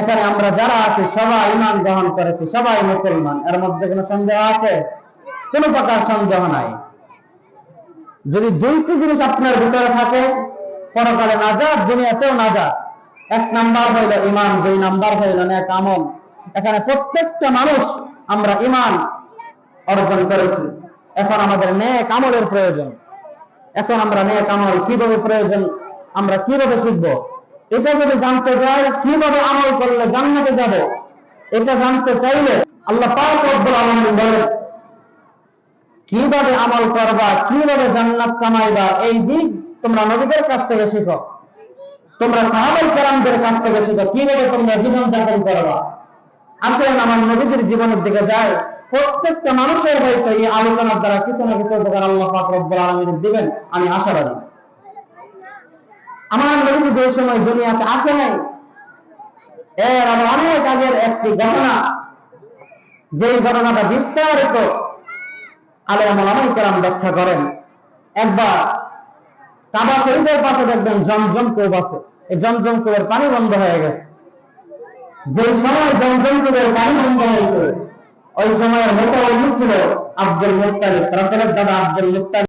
এখানে আমরা যারা আছি, সবাই ইমান গ্রহণ করেছি, সবাই মুসলমান। এর মধ্যে কোনো সন্দেহ আছে? কোনো প্রকার সন্দেহ নাই। যদি দুইটি জিনিস আপনার ভিতরে থাকে, পরকালে নাজাত, দুনিয়াতেও নাজাত। এক নাম্বার হইল ইমান দুই নাম্বার হইল এক আমল। এখানে প্রত্যেকটা মানুষ আমরা ইমান অর্জন করেছি। এখন আমাদের নেক আমলের প্রয়োজন। এখন আমরা নেক আমল কীভাবে প্রয়োজন, আমরা কীভাবে শিখব? এটা যদি জানতে চাই কীভাবে আমল করলে জান্নাতে যাব? এটা জানতে চাইলে আল্লাহ পাক রব্বুল আলামিন বলেন, কীভাবে আমল করবা, কীভাবে জান্নাত কামাইবা, এই দিক তোমরা নবীদের কাছ থেকে শিখো। তোমরা সাহাবাই কেরামদের কাছ থেকে শিখো, কীভাবে তোমরা জীবন যাপন করবা। আসেন আমার নবীদের জীবনের দিকে যায় প্রত্যেকটা মানুষের হয়তো এই আলোচনার দ্বারা কিছু না কিছু উপকার আল্লাহ পাক রব্বুল আলামিন দিবেন, আমি আশাবাদী আমার নবী যে সময় দুনিয়াতে আসে নাই, এর আরও অনেক আগের একটি ঘটনা। যেই ঘটনাটা বিস্তারিত ওলামাই কেরাম ব্যাখ্যা করেন। একবার কাবা শরীফের পাশে দেখবেন জমজম কূপ আছে। এই জমজম কূপের পানি বন্ধ হয়ে গেছে। যে সময় জমজম কূপের পানি বন্ধ হয়েছে, ওই সময়ের মোতাবলি ছিল আব্দুল মুত্তালিব, রাসূলের দাদা আব্দুল মুত্তালিব।